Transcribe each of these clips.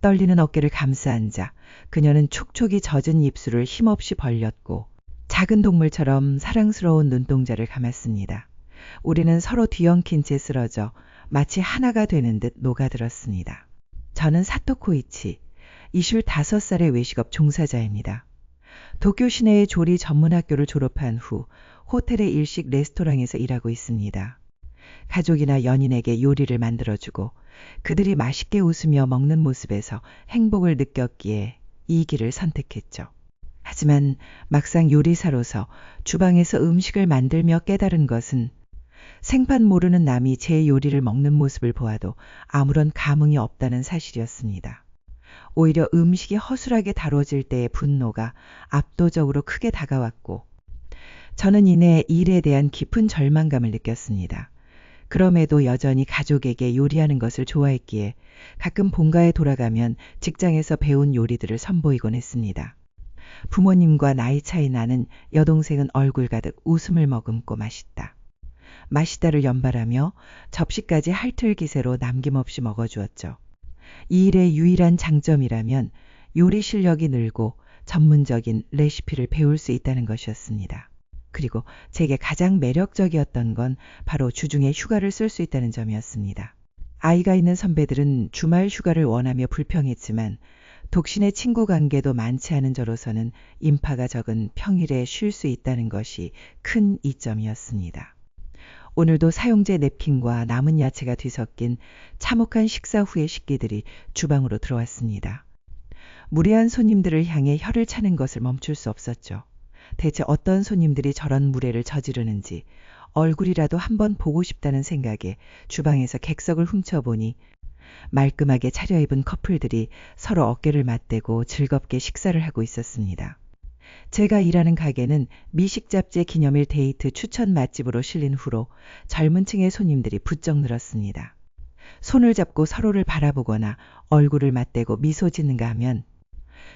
떨리는 어깨를 감싸 앉아 그녀는 촉촉이 젖은 입술을 힘없이 벌렸고 작은 동물처럼 사랑스러운 눈동자를 감았습니다. 우리는 서로 뒤엉킨 채 쓰러져 마치 하나가 되는 듯 녹아들었습니다. 저는 사토코이치, 25살의 외식업 종사자입니다. 도쿄 시내의 조리 전문 학교를 졸업한 후 호텔의 일식 레스토랑에서 일하고 있습니다. 가족이나 연인에게 요리를 만들어주고 그들이 맛있게 웃으며 먹는 모습에서 행복을 느꼈기에 이 길을 선택했죠. 하지만 막상 요리사로서 주방에서 음식을 만들며 깨달은 것은 생판 모르는 남이 제 요리를 먹는 모습을 보아도 아무런 감흥이 없다는 사실이었습니다. 오히려 음식이 허술하게 다뤄질 때의 분노가 압도적으로 크게 다가왔고 저는 이내 일에 대한 깊은 절망감을 느꼈습니다. 그럼에도 여전히 가족에게 요리하는 것을 좋아했기에 가끔 본가에 돌아가면 직장에서 배운 요리들을 선보이곤 했습니다. 부모님과 나이 차이 나는 여동생은 얼굴 가득 웃음을 머금고 맛있다. 맛있다를 연발하며 접시까지 할틀기세로 남김없이 먹어주었죠. 이 일의 유일한 장점이라면 요리 실력이 늘고 전문적인 레시피를 배울 수 있다는 것이었습니다. 그리고 제게 가장 매력적이었던 건 바로 주중에 휴가를 쓸 수 있다는 점이었습니다. 아이가 있는 선배들은 주말 휴가를 원하며 불평했지만 독신의 친구 관계도 많지 않은 저로서는 인파가 적은 평일에 쉴 수 있다는 것이 큰 이점이었습니다. 오늘도 사용제 냅킨과 남은 야채가 뒤섞인 참혹한 식사 후의 식기들이 주방으로 들어왔습니다. 무례한 손님들을 향해 혀를 차는 것을 멈출 수 없었죠. 대체 어떤 손님들이 저런 무례를 저지르는지 얼굴이라도 한번 보고 싶다는 생각에 주방에서 객석을 훔쳐보니 말끔하게 차려입은 커플들이 서로 어깨를 맞대고 즐겁게 식사를 하고 있었습니다. 제가 일하는 가게는 미식 잡지 기념일 데이트 추천 맛집으로 실린 후로 젊은 층의 손님들이 부쩍 늘었습니다. 손을 잡고 서로를 바라보거나 얼굴을 맞대고 미소 짓는가 하면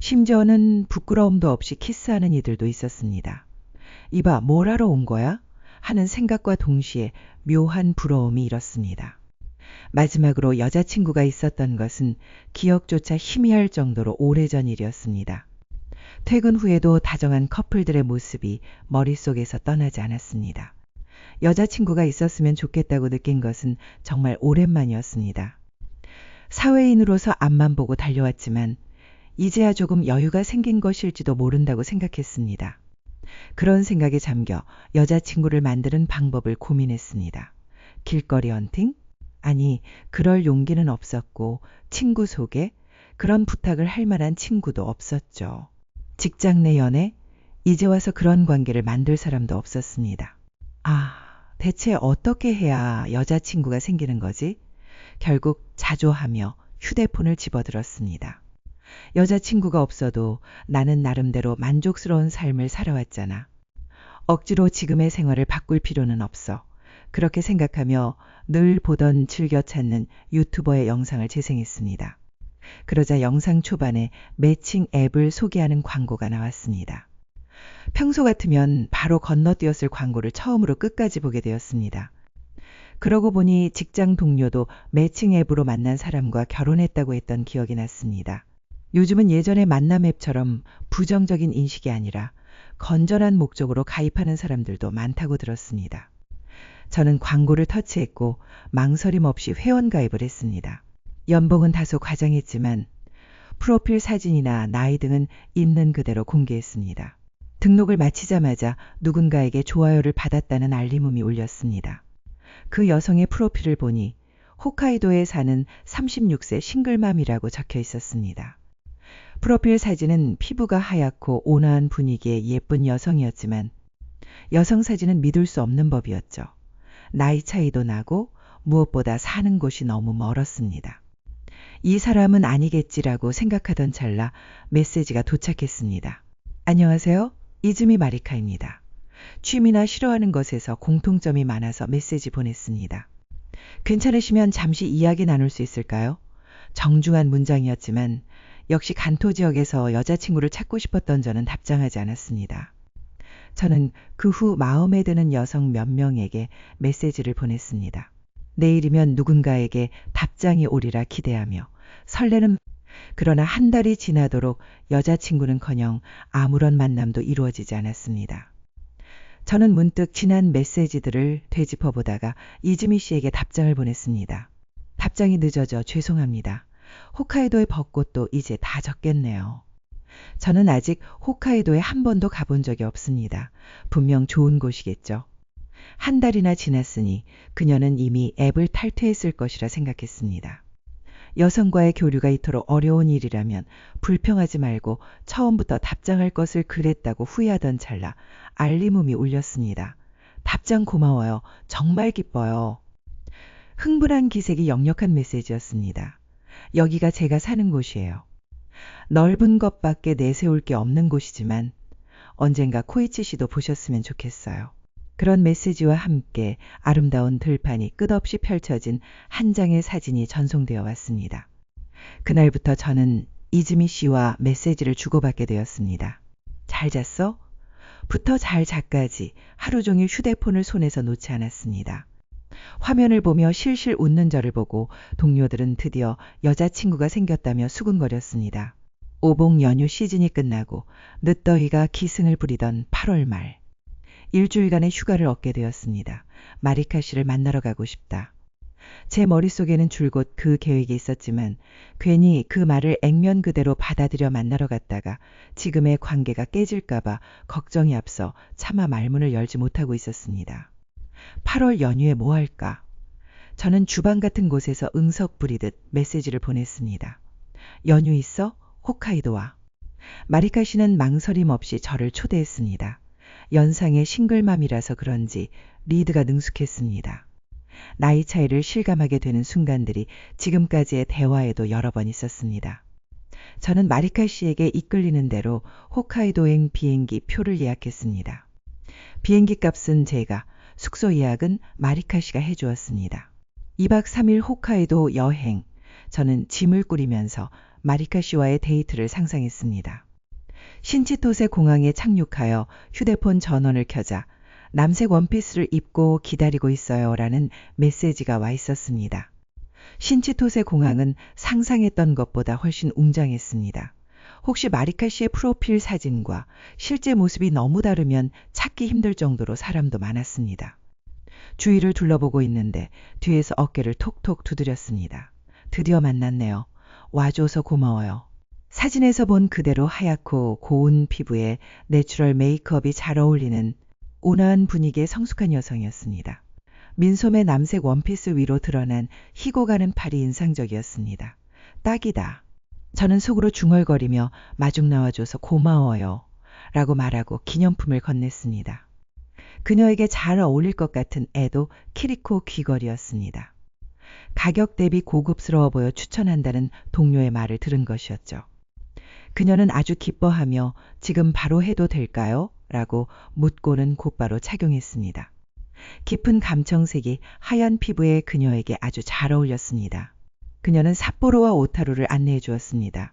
심지어는 부끄러움도 없이 키스하는 이들도 있었습니다. 이봐, 뭘 하러 온 거야? 하는 생각과 동시에 묘한 부러움이 일었습니다. 마지막으로 여자친구가 있었던 것은 기억조차 희미할 정도로 오래전 일이었습니다. 퇴근 후에도 다정한 커플들의 모습이 머릿속에서 떠나지 않았습니다. 여자친구가 있었으면 좋겠다고 느낀 것은 정말 오랜만이었습니다. 사회인으로서 앞만 보고 달려왔지만 이제야 조금 여유가 생긴 것일지도 모른다고 생각했습니다. 그런 생각에 잠겨 여자친구를 만드는 방법을 고민했습니다. 길거리 헌팅? 아니, 그럴 용기는 없었고, 친구 소개? 그런 부탁을 할 만한 친구도 없었죠. 직장 내 연애? 이제 와서 그런 관계를 만들 사람도 없었습니다. 아, 대체 어떻게 해야 여자친구가 생기는 거지? 결국 자조하며 휴대폰을 집어들었습니다. 여자친구가 없어도 나는 나름대로 만족스러운 삶을 살아왔잖아. 억지로 지금의 생활을 바꿀 필요는 없어. 그렇게 생각하며 늘 보던 즐겨 찾는 유튜버의 영상을 재생했습니다. 그러자 영상 초반에 매칭 앱을 소개하는 광고가 나왔습니다. 평소 같으면 바로 건너뛰었을 광고를 처음으로 끝까지 보게 되었습니다. 그러고 보니 직장 동료도 매칭 앱으로 만난 사람과 결혼했다고 했던 기억이 났습니다. 요즘은 예전의 만남 앱처럼 부정적인 인식이 아니라 건전한 목적으로 가입하는 사람들도 많다고 들었습니다. 저는 광고를 터치했고 망설임 없이 회원 가입을 했습니다. 연봉은 다소 과장했지만 프로필 사진이나 나이 등은 있는 그대로 공개했습니다. 등록을 마치자마자 누군가에게 좋아요를 받았다는 알림음이 울렸습니다. 그 여성의 프로필을 보니 홋카이도에 사는 36세 싱글맘이라고 적혀 있었습니다. 프로필 사진은 피부가 하얗고 온화한 분위기의 예쁜 여성이었지만 여성 사진은 믿을 수 없는 법이었죠. 나이 차이도 나고 무엇보다 사는 곳이 너무 멀었습니다. 이 사람은 아니겠지라고 생각하던 찰나 메시지가 도착했습니다. 안녕하세요. 이즈미 마리카입니다. 취미나 싫어하는 것에서 공통점이 많아서 메시지 보냈습니다. 괜찮으시면 잠시 이야기 나눌 수 있을까요? 정중한 문장이었지만 역시 간토 지역에서 여자친구를 찾고 싶었던 저는 답장하지 않았습니다. 저는 그 후 마음에 드는 여성 몇 명에게 메시지를 보냈습니다. 내일이면 누군가에게 답장이 오리라 기대하며 설레는 그러나 한 달이 지나도록 여자친구는커녕 아무런 만남도 이루어지지 않았습니다. 저는 문득 지난 메시지들을 되짚어 보다가 이즈미 씨에게 답장을 보냈습니다. 답장이 늦어져 죄송합니다. 홋카이도의 벚꽃도 이제 다 졌겠네요. 저는 아직 홋카이도에 한 번도 가본 적이 없습니다. 분명 좋은 곳이겠죠. 한 달이나 지났으니 그녀는 이미 앱을 탈퇴했을 것이라 생각했습니다. 여성과의 교류가 이토록 어려운 일이라면 불평하지 말고 처음부터 답장할 것을 그랬다고 후회하던 찰나 알림음이 울렸습니다. 답장 고마워요. 정말 기뻐요. 흥분한 기색이 역력한 메시지였습니다. 여기가 제가 사는 곳이에요. 넓은 것밖에 내세울 게 없는 곳이지만 언젠가 코이치 씨도 보셨으면 좋겠어요. 그런 메시지와 함께 아름다운 들판이 끝없이 펼쳐진 한 장의 사진이 전송되어 왔습니다. 그날부터 저는 이즈미 씨와 메시지를 주고받게 되었습니다. 잘 잤어? 부터 잘 자까지 하루 종일 휴대폰을 손에서 놓지 않았습니다. 화면을 보며 실실 웃는 저를 보고 동료들은 드디어 여자친구가 생겼다며 수근거렸습니다. 오봉 연휴 시즌이 끝나고 늦더위가 기승을 부리던 8월 말. 일주일간의 휴가를 얻게 되었습니다. 마리카 씨를 만나러 가고 싶다. 제 머릿속에는 줄곧 그 계획이 있었지만 괜히 그 말을 액면 그대로 받아들여 만나러 갔다가 지금의 관계가 깨질까봐 걱정이 앞서 차마 말문을 열지 못하고 있었습니다. 8월 연휴에 뭐 할까? 저는 주방 같은 곳에서 응석 부리듯 메시지를 보냈습니다. 연휴 있어? 홋카이도와. 마리카 씨는 망설임 없이 저를 초대했습니다. 연상의 싱글맘이라서 그런지 리드가 능숙했습니다. 나이 차이를 실감하게 되는 순간들이 지금까지의 대화에도 여러 번 있었습니다. 저는 마리카 씨에게 이끌리는 대로 홋카이도행 비행기 표를 예약했습니다. 비행기 값은 제가, 숙소 예약은 마리카 씨가 해주었습니다. 2박 3일 홋카이도 여행. 저는 짐을 꾸리면서 마리카 씨와의 데이트를 상상했습니다. 신치토세 공항에 착륙하여 휴대폰 전원을 켜자 남색 원피스를 입고 기다리고 있어요 라는 메시지가 와 있었습니다. 신치토세 공항은 상상했던 것보다 훨씬 웅장했습니다. 혹시 마리카 씨의 프로필 사진과 실제 모습이 너무 다르면 찾기 힘들 정도로 사람도 많았습니다. 주위를 둘러보고 있는데 뒤에서 어깨를 톡톡 두드렸습니다. 드디어 만났네요. 와줘서 고마워요. 사진에서 본 그대로 하얗고 고운 피부에 내추럴 메이크업이 잘 어울리는 온화한 분위기의 성숙한 여성이었습니다. 민소매 남색 원피스 위로 드러난 희고 가는 팔이 인상적이었습니다. 딱이다. 저는 속으로 중얼거리며 마중 나와줘서 고마워요. 라고 말하고 기념품을 건넸습니다. 그녀에게 잘 어울릴 것 같은 애도 키리코 귀걸이였습니다. 가격 대비 고급스러워 보여 추천한다는 동료의 말을 들은 것이었죠. 그녀는 아주 기뻐하며 지금 바로 해도 될까요? 라고 묻고는 곧바로 착용했습니다. 깊은 감청색이 하얀 피부의 그녀에게 아주 잘 어울렸습니다. 그녀는 삿포로와 오타루를 안내해 주었습니다.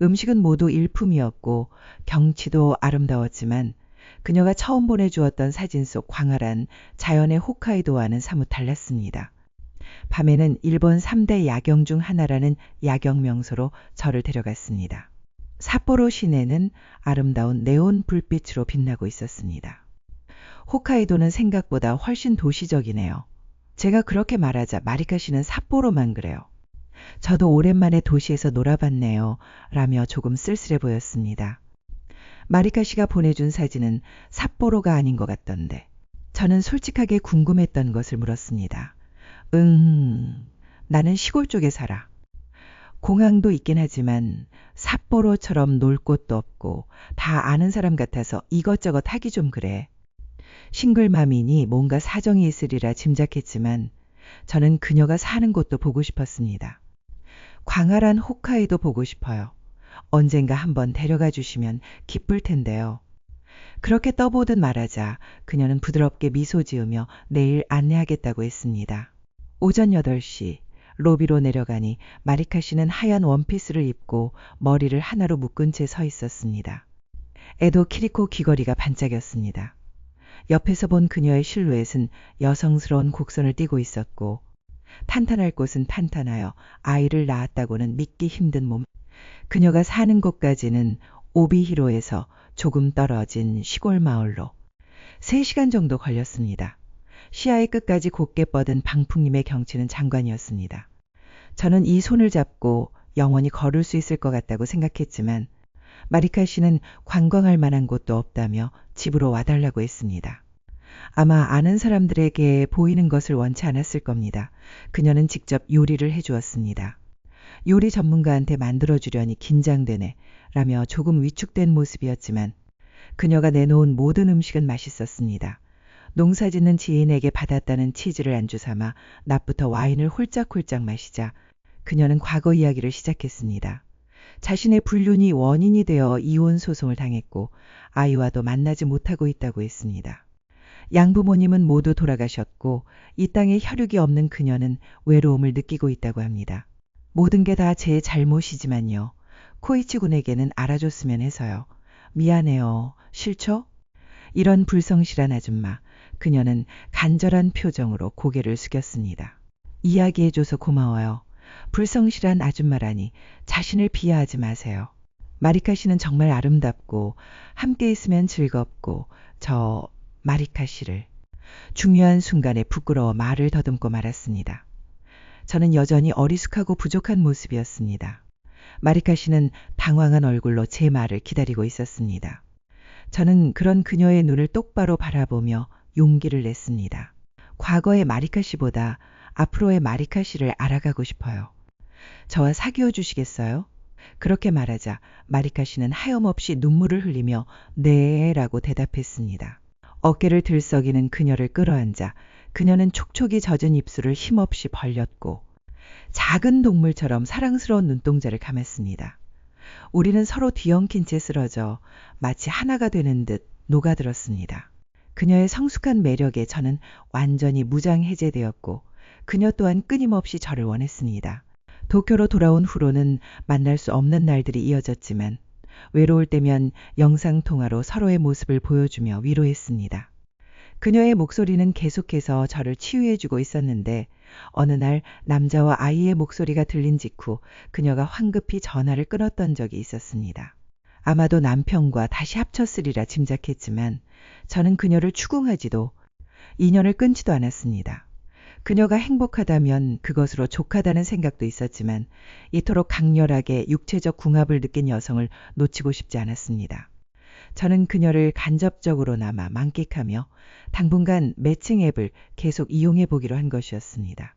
음식은 모두 일품이었고 경치도 아름다웠지만 그녀가 처음 보내주었던 사진 속 광활한 자연의 홋카이도와는 사뭇 달랐습니다. 밤에는 일본 3대 야경 중 하나라는 야경 명소로 저를 데려갔습니다. 삿포로 시내는 아름다운 네온 불빛으로 빛나고 있었습니다. 홋카이도는 생각보다 훨씬 도시적이네요. 제가 그렇게 말하자 마리카 씨는 삿포로만 그래요. 저도 오랜만에 도시에서 놀아봤네요. 라며 조금 쓸쓸해 보였습니다. 마리카 씨가 보내준 사진은 삿포로가 아닌 것 같던데. 저는 솔직하게 궁금했던 것을 물었습니다. 응, 나는 시골 쪽에 살아. 공항도 있긴 하지만 삿포로처럼 놀 곳도 없고 다 아는 사람 같아서 이것저것 하기 좀 그래. 싱글맘이니 뭔가 사정이 있으리라 짐작했지만 저는 그녀가 사는 곳도 보고 싶었습니다. 광활한 홋카이도 보고 싶어요. 언젠가 한번 데려가 주시면 기쁠 텐데요. 그렇게 떠보듯 말하자 그녀는 부드럽게 미소 지으며 내일 안내하겠다고 했습니다. 오전 8시 로비로 내려가니 마리카 씨는 하얀 원피스를 입고 머리를 하나로 묶은 채 서 있었습니다. 에도 키리코 귀걸이가 반짝였습니다. 옆에서 본 그녀의 실루엣은 여성스러운 곡선을 띠고 있었고 탄탄할 곳은 탄탄하여 아이를 낳았다고는 믿기 힘든 몸. 그녀가 사는 곳까지는 오비히로에서 조금 떨어진 시골 마을로 3시간 정도 걸렸습니다. 시야의 끝까지 곧게 뻗은 방풍림의 경치는 장관이었습니다. 저는 이 손을 잡고 영원히 걸을 수 있을 것 같다고 생각했지만 마리카 씨는 관광할 만한 곳도 없다며 집으로 와달라고 했습니다. 아마 아는 사람들에게 보이는 것을 원치 않았을 겁니다. 그녀는 직접 요리를 해주었습니다. 요리 전문가한테 만들어주려니 긴장되네 라며 조금 위축된 모습이었지만 그녀가 내놓은 모든 음식은 맛있었습니다. 농사 짓는 지인에게 받았다는 치즈를 안주 삼아 낮부터 와인을 홀짝홀짝 마시자 그녀는 과거 이야기를 시작했습니다. 자신의 불륜이 원인이 되어 이혼 소송을 당했고 아이와도 만나지 못하고 있다고 했습니다. 양부모님은 모두 돌아가셨고 이 땅에 혈육이 없는 그녀는 외로움을 느끼고 있다고 합니다. 모든 게 다 제 잘못이지만요. 코이치 군에게는 알아줬으면 해서요. 미안해요. 싫죠? 이런 불성실한 아줌마. 그녀는 간절한 표정으로 고개를 숙였습니다. 이야기해줘서 고마워요. 불성실한 아줌마라니 자신을 비하하지 마세요. 마리카 씨는 정말 아름답고 함께 있으면 즐겁고 저 마리카 씨를 중요한 순간에 부끄러워 말을 더듬고 말았습니다. 저는 여전히 어리숙하고 부족한 모습이었습니다. 마리카 씨는 당황한 얼굴로 제 말을 기다리고 있었습니다. 저는 그런 그녀의 눈을 똑바로 바라보며 용기를 냈습니다. 과거의 마리카 씨보다 앞으로의 마리카 씨를 알아가고 싶어요. 저와 사귀어 주시겠어요? 그렇게 말하자 마리카 씨는 하염없이 눈물을 흘리며 네 라고 대답했습니다. 어깨를 들썩이는 그녀를 끌어안자 그녀는 촉촉이 젖은 입술을 힘없이 벌렸고 작은 동물처럼 사랑스러운 눈동자를 감았습니다. 우리는 서로 뒤엉킨 채 쓰러져 마치 하나가 되는 듯 녹아들었습니다. 그녀의 성숙한 매력에 저는 완전히 무장해제되었고 그녀 또한 끊임없이 저를 원했습니다. 도쿄로 돌아온 후로는 만날 수 없는 날들이 이어졌지만 외로울 때면 영상통화로 서로의 모습을 보여주며 위로했습니다. 그녀의 목소리는 계속해서 저를 치유해주고 있었는데 어느 날 남자와 아이의 목소리가 들린 직후 그녀가 황급히 전화를 끊었던 적이 있었습니다. 아마도 남편과 다시 합쳤으리라 짐작했지만 저는 그녀를 추궁하지도 인연을 끊지도 않았습니다. 그녀가 행복하다면 그것으로 족하다는 생각도 있었지만 이토록 강렬하게 육체적 궁합을 느낀 여성을 놓치고 싶지 않았습니다. 저는 그녀를 간접적으로나마 만끽하며 당분간 매칭 앱을 계속 이용해 보기로 한 것이었습니다.